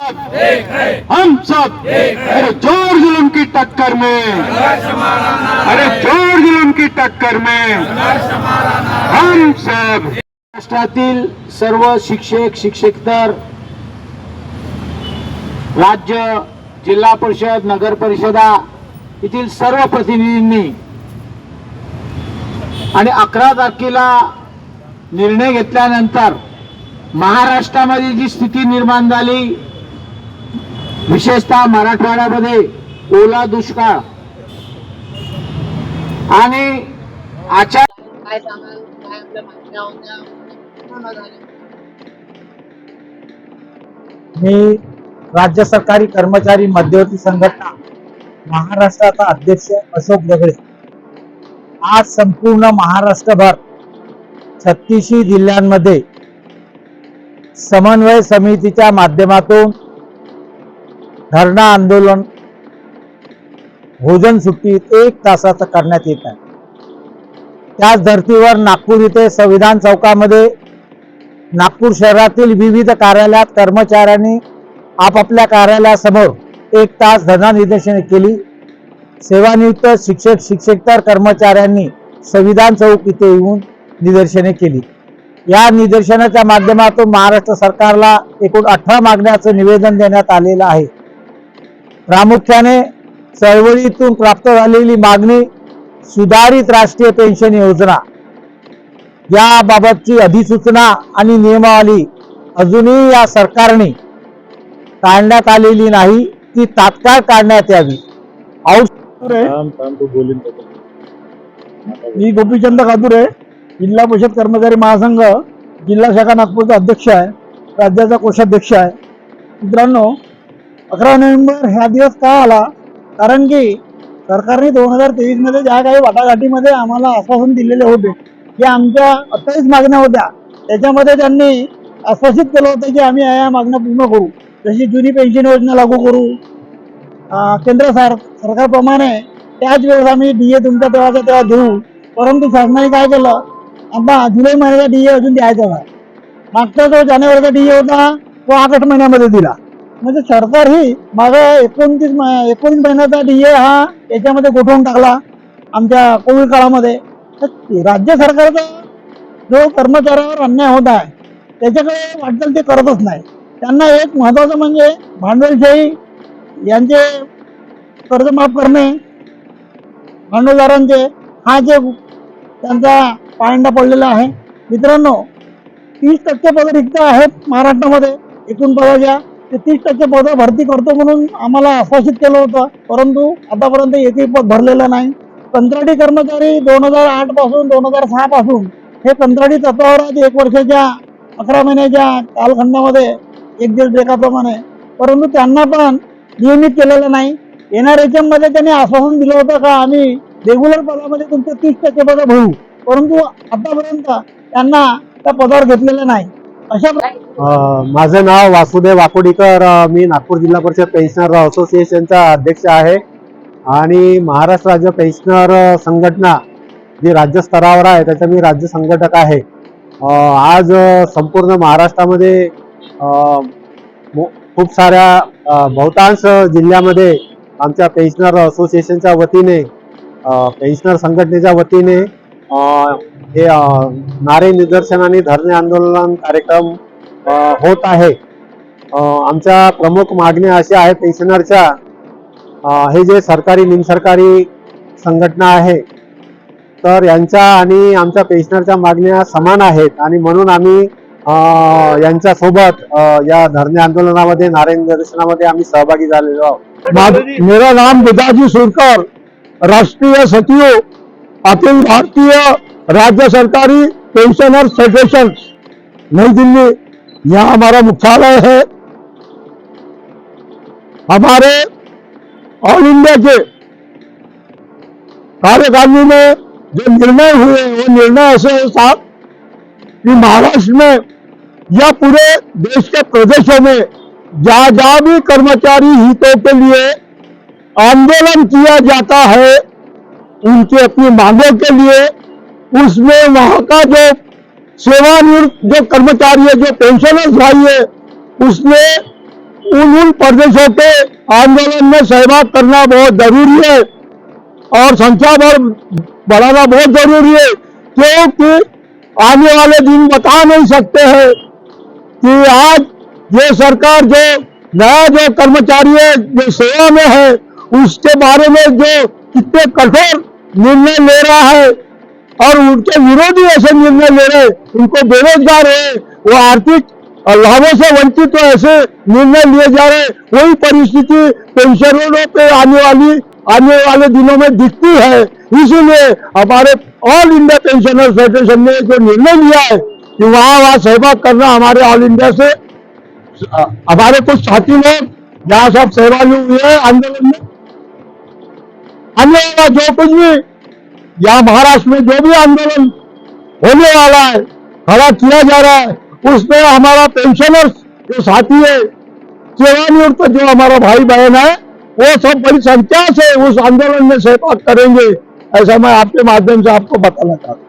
हम सब अरे जोर जुलूम की टक्कर में। अरे जोर जुलूम की टक्कर में। हम सब। महाराष्ट्रातील सर्व शिक्षक शिक्षकेतर राज्य जिल्हा परिषद नगर परिषदा येथील सर्व प्रतिनिधींनी आणि अकरा तारखेला निर्णय घेतल्यानंतर महाराष्ट्रामध्ये जी स्थिती निर्माण झाली विशेषतः मराठवाड्यामध्ये ओला दुष्काळ आणि आचार काय सांगाल? काय आपल्या मागण्या होत्या? मी राज्य सरकारी कर्मचारी मध्यवर्ती संघटना महाराष्ट्राचा अध्यक्ष अशोक दगडे. आज संपूर्ण महाराष्ट्रभर छत्तीसही जिल्ह्यांमध्ये समन्वय समितीच्या माध्यमातून धरणा आंदोलन भोजन सुट्टीत एक तासाचं करण्यात येत आहे. त्याच धर्तीवर नागपूर इथे संविधान चौकामध्ये नागपूर शहरातील विविध कार्यालयात कर्मचाऱ्यांनी आपापल्या कार्यालयासमोर एक तास धरणा निदर्शने केली. सेवानियुक्त शिक्षक शिक्षकेतर कर्मचाऱ्यांनी संविधान चौक इथे येऊन निदर्शने केली. या निदर्शनाच्या माध्यमातून महाराष्ट्र सरकारला एकूण अठरा मागण्याचं निवेदन देण्यात आलेलं आहे. प्रामुख्याने चळवळीतून प्राप्त झालेली मागणी सुधारित राष्ट्रीय पेन्शन योजना. याबाबतची अधिसूचना आणि नियमावली अजूनही या सरकारने काढण्यात आलेली नाही ती तात्काळ काढण्यात यावी. मी गोपीचंद कातुरे जिल्हा परिषद कर्मचारी महासंघ जिल्हा शाखा नागपूरचा अध्यक्ष आहे राज्याचा कोषाध्यक्ष आहे. मित्रांनो अकरा नोव्हेंबर हा दिवस का आला? कारण की सरकारने दोन हजार तेवीसमध्ये ज्या काही वाटाघाटीमध्ये आम्हाला आश्वासन दिलेले होते की आमच्या अठ्ठावीस मागण्या होत्या. त्याच्यामध्ये त्यांनी आश्वासित केलं होतं की आम्ही या मागण्या पूर्ण करू. जशी जुनी पेन्शन योजना लागू करू. केंद्र सर सरकारप्रमाणे त्याच वेळेस आम्ही डीए तुमच्या तेव्हाच्या तेव्हा देऊ परंतु शासनाने काय केलं? आता जुलै महिन्याचा डीए अजून द्यायचा नाही मागचा जो जानेवारीचा डी ए होता तो आठ महिन्यामध्ये दिला. म्हणजे सरकार ही माझा एकोणतीस एकोणीस महिन्याचा डी ए हा याच्यामध्ये गोठवून टाकला आमच्या कोविड काळामध्ये. तर राज्य सरकारचा जो कर्मचाऱ्यावर अन्याय होत आहे त्याच्याकडे वाटतं ते करतच नाही. त्यांना एक महत्वाचं म्हणजे भांडवलशाही यांचे कर्ज माफ करणे भांडवलदारांचे हा जे त्यांचा पायंडा पडलेला आहे. मित्रांनो तीस टक्के पद रिक्त आहेत महाराष्ट्रामध्ये एकूण पदाच्या. ते तीस टक्के पद भरती करतो म्हणून आम्हाला आश्वासित केलं होतं. परंतु आतापर्यंत एकही पद भरलेलं नाही. कंत्राटी कर्मचारी दोन हजार आठपासून दोन हजार सहा पासून हे कंत्राटी तत्वावर आहेत एक वर्षाच्या अकरा महिन्याच्या कालखंडामध्ये एक दिवस ब्रेकाप्रमाणे परंतु त्यांना पण नियमित केलेलं नाही. एन आर एच एममध्ये त्यांनी आश्वासन दिलं होतं का आम्ही रेग्युलर पदामध्ये तुमचे तीस टक्के पदं भरू. परंतु आतापर्यंत त्यांना त्या पदावर घेतलेलं नाही. माझं नाव वासुदेव वाकोडीकर मी नागपूर जिल्हा परिषद पेन्शनर असोसिएशनचा अध्यक्ष आहे. आणि महाराष्ट्र राज्य पेन्शनर संघटना जी राज्य स्तरावर आहे त्याचा मी राज्य संघटक आहे. आज संपूर्ण महाराष्ट्रामध्ये खूप साऱ्या बहुतांश जिल्ह्यामध्ये आमच्या पेन्शनर असोसिएशनच्या वतीने पेन्शनर संघटनेच्या वतीने हे नारे निदर्शन आणि धरणे आंदोलन कार्यक्रम होत आहे. आमच्या प्रमुख मागण्या अशा आहेत पेन्शनरच्या. हे जे सरकारी निमसरकारी संघटना आहे तर यांच्या आणि आमच्या पेन्शनरच्या मागण्या समान आहेत. आणि म्हणून आम्ही अं, यांच्या सोबत या धरणे आंदोलनामध्ये नारे निदर्शनामध्ये आम्ही सहभागी झालेलो आहोत. मेरा नाम पिताजी सुरकर राष्ट्रीय सचिव अखिल भारतीय राज्य सरकारी पेंशनर फेडरेशन नई दिल्ली, यहाँ हमारा मुख्यालय है। हमारे ऑल इंडिया के कार्यकारिणी में जो निर्णय हुए, वो निर्णय ऐसे है साहब कि महाराष्ट्र में या पूरे देश के प्रदेशों में जहाँ जहाँ भी कर्मचारी हितों के लिए आंदोलन किया जाता है, उनकी अपनी मांगों के लिए उसमें वहाँ का जो सेवानिवृत्त जो कर्मचारी है, जो पेंशनर्स भाई है, उसने उन उन प्रदेशों के आंदोलन में सहभाग करना बहुत ज़रूरी है और संख्या बढ़, बढ़ाना बहुत ज़रूरी है, क्योंकि आने वाले दिन बता नहीं सकते हैं कि आज ये सरकार, जो नया जो कर्मचारी है, जो सेवा में है, उसके बारे में जो कितने कठोर निर्णय ले रहा है और उनके विरोधी ऐसे निर्णय ले रहे उनको बेरोजगार है वो आर्थिक लाभों से वंचित तो ऐसे निर्णय लिए जा रहे वही परिस्थिति पेंशनरों पे आने वाली आने वाले दिनों में दिखती है। इसीलिए हमारे ऑल इंडिया पेंशनर फेडरेशन ने जो निर्णय लिया है कि वहाँ वहाँ सहभाग करना हमारे ऑल इंडिया से हमारे कुछ साथी लोग जहाँ सब सहभागी हुए हैं आंदोलन में। अन्य जो कुछ भी या महाराष्ट्र में जो भी आंदोलन होने वाला है खड़ा किया जा रहा है उसमें हमारा पेंशनर्स जो साथी है सेवानिवृत्त जो हमारा भाई बहन है वो सब बड़ी संख्या से उस आंदोलन में सहभाग करेंगे ऐसा मैं आपके माध्यम से आपको बताना चाहता हूँ।